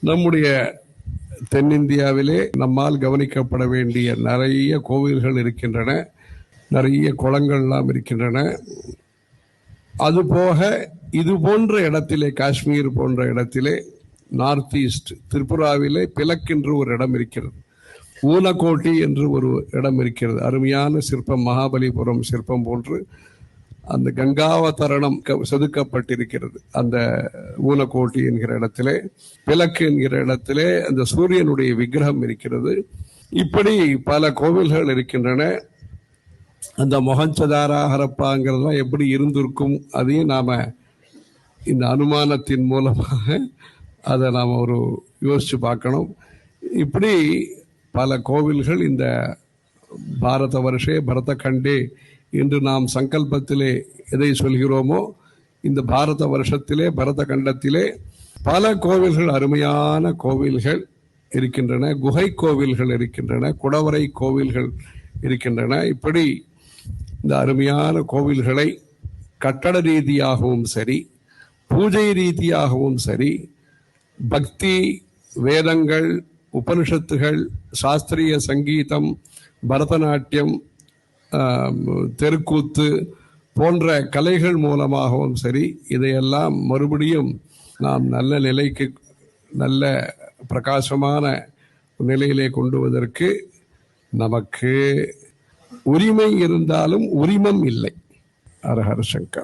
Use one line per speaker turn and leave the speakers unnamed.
நம்முடைய தென்னிந்தியாவிலே நம்மால் கவனிக்கப்பட வேண்டிய நிறைய கோவில்கள் இருக்கின்றன. நிறைய குளங்கள்லாம் இருக்கின்றன. அதுபோக இது போன்ற இடத்திலே காஷ்மீர் போன்ற இடத்திலே நார்த் ஈஸ்ட் திரிபுராவிலே பிலக்கென்று ஒரு இடம் இருக்கிறது. ஊனக்கோட்டி என்று ஒரு இடம் இருக்கிறது. அருமையான சிற்பம் மகாபலிபுரம் சிற்பம் போன்று அந்த கங்காவதரணம் க- செதுக்கப்பட்டிருக்கிறது. அந்த ஊனக்கோட்டி என்கிற இடத்திலே விளக்கு என்கிற இடத்திலே அந்த சூரியனுடைய விக்கிரகம் இருக்கிறது. இப்படி பல கோவில்கள் இருக்கின்றன. அந்த மொஹஞ்சதாரா ஹரப்பாங்கிறதுலாம் எப்படி இருந்திருக்கும் அதையும் நாம இந்த அனுமானத்தின் மூலமாக அதை நாம் ஒரு யோசிச்சு பார்க்கணும். இப்படி பல கோவில்கள் இந்த பாரத வருஷே பரத கண்டே என்று நாம் சங்கல்பத்திலே எதை சொல்கிறோமோ இந்த பாரத வருஷத்திலே பரத கண்டத்திலே பல கோவில்கள் அருமையான கோவில்கள் இருக்கின்றன குகை கோவில்கள் இருக்கின்றன குடவரை கோவில்கள் இருக்கின்றன. இப்படி இந்த அருமையான கோவில்களை கட்டட ரீதியாகவும் சரி பூஜை ரீதியாகவும் சரி பக்தி வேதங்கள் உபனிஷத்துகள் சாஸ்திரிய சங்கீதம் பரதநாட்டியம் தெருக்கூத்து போன்ற கலைகள் மூலமாகவும் சரி இதையெல்லாம் மறுபடியும் நாம் நல்ல நிலைக்கு நல்ல பிரகாசமான நிலையிலே கொண்டு வருவதற்கு நமக்கு உரிமை இருந்தாலும் உரிமம் இல்லை. அரஹர் சங்கர்.